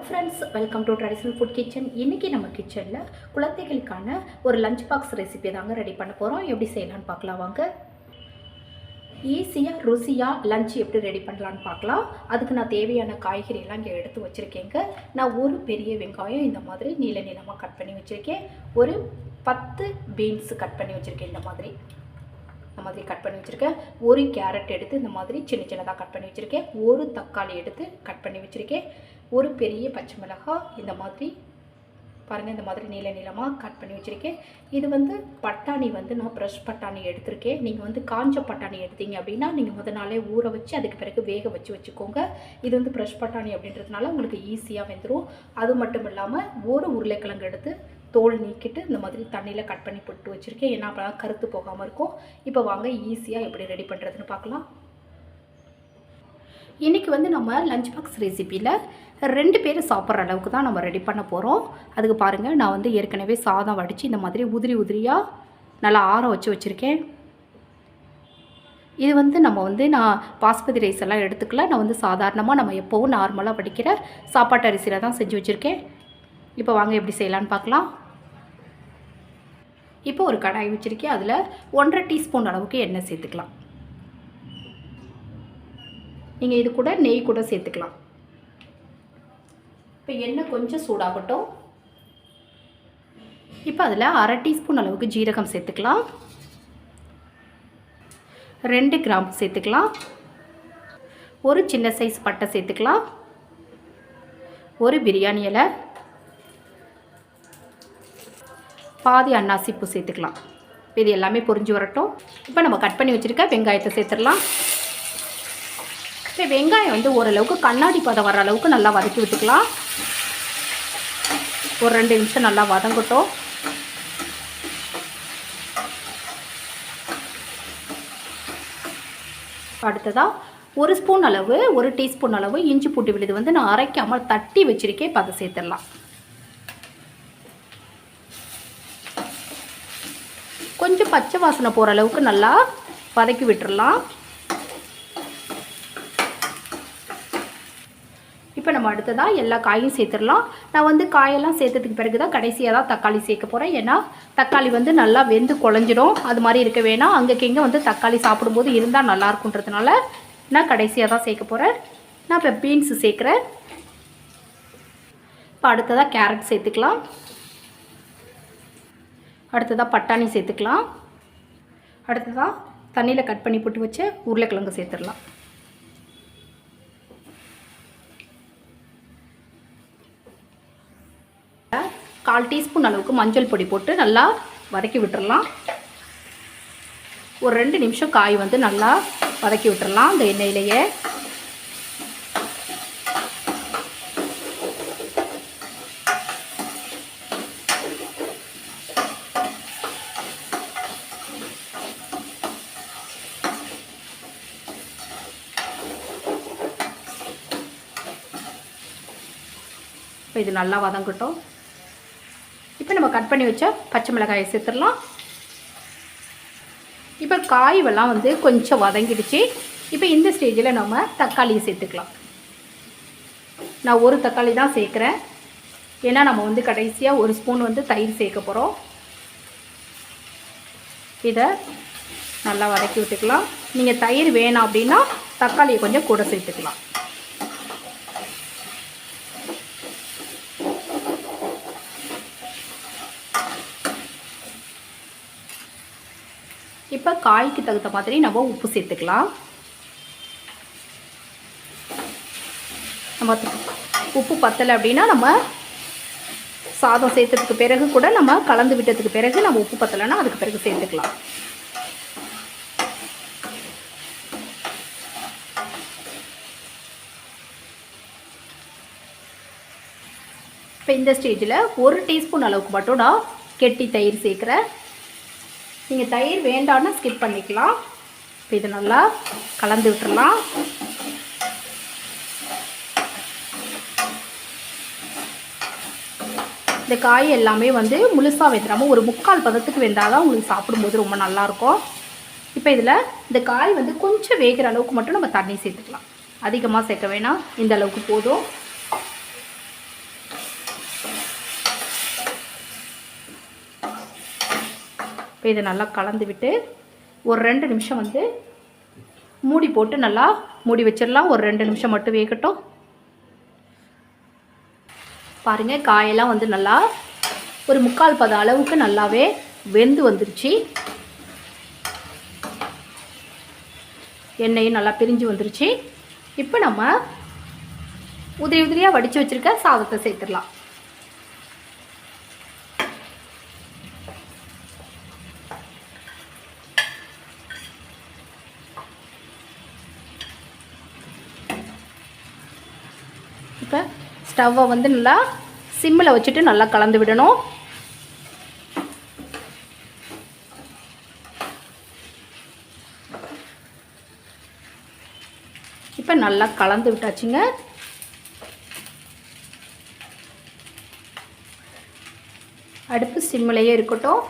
Friends welcome to traditional food kitchen இன்றைக்கி நம்ம கிச்சனில் குழந்தைகளுக்கான ஒரு லஞ்ச் பாக்ஸ் ரெசிபி தாங்க ரெடி பண்ண போகிறோம் எப்படி செய்யலான்னு பார்க்கலாம் வாங்க. ஈஸியாக ருசியாக லஞ்ச் எப்படி ரெடி பண்ணலான்னு பார்க்கலாம். அதுக்கு நான் தேவையான காய்கறி எல்லாம் இங்கே எடுத்து வச்சுருக்கேங்க. நான் ஒரு பெரிய வெங்காயம் இந்த மாதிரி நீல நீளமாக கட் பண்ணி வச்சுருக்கேன். ஒரு பத்து பீன்ஸ் கட் பண்ணி வச்சுருக்கேன் இந்த மாதிரி. இந்த மாதிரி கட் பண்ணி வச்சுருக்கேன். ஒரு கேரட் எடுத்து இந்த மாதிரி சின்ன சின்னதாக கட் பண்ணி வச்சுருக்கேன். ஒரு தக்காளி எடுத்து கட் பண்ணி வச்சுருக்கேன். ஒரு பெரிய பச்சை மிளகாய் இந்த மாதிரி பாருங்கள் இந்த மாதிரி நீள நீளமாக கட் பண்ணி வச்சுருக்கேன். இது வந்து பட்டாணி வந்து நான் ப்ரெஷ் பட்டாணி எடுத்திருக்கேன். நீங்கள் வந்து காஞ்ச பட்டாணி எடுத்தீங்க அப்படின்னா நீங்கள் முத நாளே ஊற வச்சு அதுக்கு பிறகு வேக வச்சு வச்சுக்கோங்க. இது வந்து ப்ரெஷ் பட்டாணி அப்படின்றதுனால உங்களுக்கு ஈஸியாக வெந்துடும் அது மட்டும் இல்லாமல் ஒரு உருளைக்கிழங்கு எடுத்து தோல் நீக்கிட்டு இந்த மாதிரி தண்ணியில் கட் பண்ணி போட்டு வச்சுருக்கேன். ஏன்னா அப்போ கருத்து போகாமல் இருக்கும். இப்போ வாங்க ஈஸியாக எப்படி ரெடி பண்ணுறதுன்னு பார்க்கலாம். இன்றைக்கி வந்து நம்ம லஞ்ச் பாக்ஸ் ரெசிப்பியில் ரெண்டு பேர் சாப்பிட்ற அளவுக்கு தான் நம்ம ரெடி பண்ண போகிறோம் அதுக்கு பாருங்கள் நான் வந்து ஏற்கனவே சாதம் வடித்து இந்த மாதிரி உதிரி உதிரியாக நல்லா ஆற வச்சு வச்சுருக்கேன். இது வந்து நம்ம வந்து நான் பாஸ்மதி ரைஸ் எல்லாம் எடுத்துக்கல. நான் வந்து சாதாரணமாக நம்ம எப்போவும் நார்மலாக வடிக்கிற சாப்பாட்டு அரிசியில் தான் செஞ்சு வச்சுருக்கேன். இப்போ வாங்க எப்படி செய்யலான்னு பார்க்கலாம். இப்போ ஒரு கடாய் வச்சுருக்கேன். அதில் ஒன்றரை டீஸ்பூன் அளவுக்கு எண்ணெய் சேர்த்துக்கலாம். நீங்கள் இது கூட நெய் கூட சேர்த்துக்கலாம். இப்போ எண்ணெய் கொஞ்சம் சூடாகட்டும். இப்போ அதில் அரை டீஸ்பூன் அளவுக்கு ஜீரகம் சேர்த்துக்கலாம். ரெண்டு கிராம்பு சேர்த்துக்கலாம். ஒரு சின்ன சைஸ் பட்டை சேர்த்துக்கலாம். ஒரு பிரியாணி இலை. பாதி அன்னாசி பூ சேர்த்துக்கலாம். இது எல்லாமே பொரிஞ்சு வரட்டும். இப்போ நம்ம கட் பண்ணி வச்சுருக்க வெங்காயத்தை சேர்த்துடலாம். சரி வெங்காயம் வந்து ஓரளவுக்கு கண்ணாடி பதம் வர அளவுக்கு நல்லா வதக்கி விட்டுக்கலாம். ஒரு ரெண்டு நிமிஷம் நல்லா வதங்கட்டும். அடுத்ததாக ஒரு ஸ்பூன் அளவு ஒரு டீஸ்பூன் அளவு இஞ்சி பூட்டு விழுது வந்து நான் அரைக்காமல் தட்டி வச்சுருக்கேன். இப்போ அதை சேர்த்துடலாம். கொஞ்சம் பச்சை வாசனை போகிற அளவுக்கு நல்லா வதக்கி விட்டுடலாம் இப்போ நம்ம அடுத்ததாக எல்லா காயும் சேர்த்துடலாம். நான் வந்து காயெல்லாம் சேர்த்ததுக்கு பிறகு தான் கடைசியாக தான் தக்காளி சேர்க்க போகிறேன் ஏன்னா தக்காளி வந்து நல்லா வெந்து குழஞ்சிடும். அது மாதிரி இருக்க வேணாம். அங்கேக்கு இங்கே வந்து தக்காளி சாப்பிடும்போது இருந்தால் நல்லா இருக்குன்றதுனால நான் கடைசியாக தான் சேர்க்க போகிறேன் நான் இப்போ பீன்ஸு சேர்க்குறேன். இப்போ அடுத்ததாக கேரட் சேர்த்துக்கலாம். அடுத்ததாக பட்டாணி சேர்த்துக்கலாம். அடுத்ததாக தண்ணியில் கட் பண்ணி போட்டு வச்ச உருளைக்கிழங்கு சேர்த்துடலாம். கால் டீஸ்பூன் அளவுக்கு மஞ்சள் பொடி போட்டு நல்லா வதக்கி விட்டுடலாம் ஒரு ரெண்டு நிமிஷம் காய் வந்து நல்லா வதக்கி விட்டுடலாம் இந்த எண்ணெயிலேயே. இப்போ இது நல்லா வதங்கட்டும். இப்போ நம்ம கட் பண்ணி வச்ச பச்சை மிளகாயை சேர்த்துடலாம். இப்போ காய்வெல்லாம் வந்து கொஞ்சம் வதங்கிடுச்சு. இப்போ இந்த ஸ்டேஜில் நம்ம தக்காளியை சேர்த்துக்கலாம். நான் ஒரு தக்காளி தான் சேர்க்குறேன். ஏன்னா நம்ம வந்து கடைசியாக ஒரு ஸ்பூன் வந்து தயிர் சேர்க்க போகிறோம் இதை நல்லா வதக்கி விட்டுக்கலாம். நீங்கள் தயிர் வேணாம் அப்படின்னா தக்காளியை கொஞ்சம் கூட சேர்த்துக்கலாம். இப்போ காய்க்கு தகுந்த மாதிரி நம்ம உப்பு சேர்த்துக்கலாம். நம்ம உப்பு பத்தலை அப்படின்னா நம்ம சாதம் சேர்த்ததுக்கு பிறகு கூட நம்ம கலந்து விட்டதுக்கு பிறகு நம்ம உப்பு பத்தலைன்னா அதுக்கு பிறகு சேர்த்துக்கலாம். இப்போ இந்த ஸ்டேஜில் ஒரு டீஸ்பூன் அளவுக்கு மட்டும் நான் கெட்டி தயிர் சேர்க்குறேன். நீங்கள் தயிர் வேண்டாம்னு ஸ்கிப் பண்ணிக்கலாம். இப்போ இது நல்லா கலந்து விட்டுடலாம் இந்த காய் எல்லாமே வந்து முழுசாக வெந்துடாமல் ஒரு முக்கால் பதத்துக்கு வெந்தால் தான் உங்களுக்கு சாப்பிடும்போது ரொம்ப நல்லாயிருக்கும். இப்போ இதில் இந்த காய் வந்து கொஞ்சம் வேகிற அளவுக்கு மட்டும் நம்ம தண்ணி சேர்த்துக்கலாம். அதிகமாக சேர்க்க வேணாம். இந்த அளவுக்கு போதும். இப்போ இதை நல்லா கலந்து விட்டு ஒரு ரெண்டு நிமிஷம் வந்து மூடி போட்டு நல்லா மூடி வச்சிடலாம். ஒரு ரெண்டு நிமிஷம் மட்டும் வேகட்டும். பாருங்கள் காயெல்லாம் வந்து நல்லா ஒரு முக்கால் பத அளவுக்கு நல்லாவே வெந்து வந்துருச்சு. எண்ணெயும் நல்லா பிரிஞ்சு வந்துருச்சு. இப்போ நம்ம உதிரி உதிரியாக வடித்து வச்சுருக்க சாதத்தை சேர்த்துடலாம். இப்போ ஸ்டவ்வை வந்து நல்லா சிம்மில் வச்சுட்டு நல்லா கலந்து விடணும். இப்போ நல்லா கலந்து விட்டாச்சுங்க. அடுப்பு சிம்மிலேயே இருக்கட்டும்.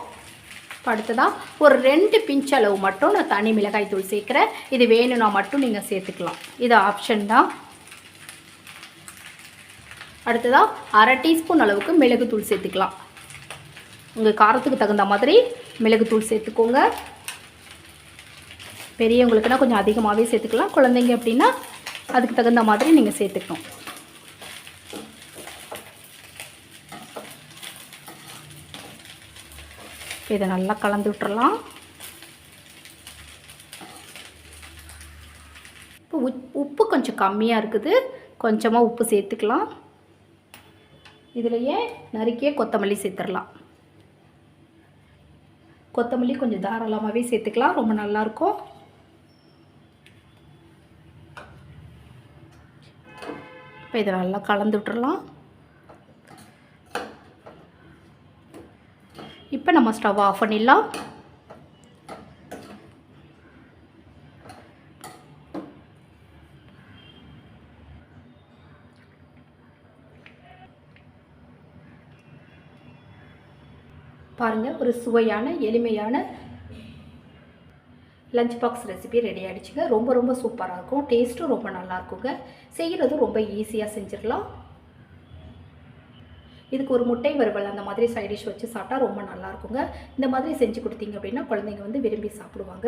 அடுத்து தான் ஒரு ரெண்டு பிஞ்ச் அளவு மட்டும் நான் தனி மிளகாய் தூள் சேர்க்குறேன். இது வேணும்னா மட்டும் நீங்கள் சேர்த்துக்கலாம். இது ஆப்ஷன் தான். அடுத்ததாக அரை டீஸ்பூன் அளவுக்கு மிளகுத்தூள் சேர்த்துக்கலாம். உங்கள் காரத்துக்கு தகுந்த மாதிரி மிளகுத்தூள் சேர்த்துக்கோங்க. பெரியவங்களுக்குனா கொஞ்சம் அதிகமாகவே சேர்த்துக்கலாம். குழந்தைங்க அப்படின்னா அதுக்கு தகுந்த மாதிரி நீங்கள் சேர்த்துக்கணும். இதை நல்லா கலந்து விட்டுறலாம். இப்போ உப்பு கொஞ்சம் கம்மியாக இருக்குது. கொஞ்சமாக உப்பு சேர்த்துக்கலாம். இதுலையே நறுக்கிய கொத்தமல்லி சேர்த்துடலாம். கொத்தமல்லி கொஞ்சம் தாராளமாகவே சேர்த்துக்கலாம். ரொம்ப நல்லாயிருக்கும் இப்போ இதை நல்லா கலந்து விட்டுறலாம். இப்போ நம்ம ஸ்டவ் ஆஃப் பண்ணிடலாம். பாருங்கள் ஒரு சுவையான எளிமையான லஞ்ச் பாக்ஸ் ரெசிபி ரெடி ஆகிடுச்சுங்க ரொம்ப ரொம்ப சூப்பராக இருக்கும். டேஸ்ட்டும் ரொம்ப நல்லா இருக்குங்க. செய்கிறதும் ரொம்ப ஈஸியாக செஞ்சிடலாம். இதுக்கு ஒரு முட்டை வறுவல் அந்த மாதிரி சைட் டிஷ் வச்சு சாப்பிட்டா ரொம்ப நல்லா இருக்குங்க. இந்த மாதிரி செஞ்சு கொடுத்தீங்க அப்படின்னா குழந்தைங்க வந்து விரும்பி சாப்பிடுவாங்க.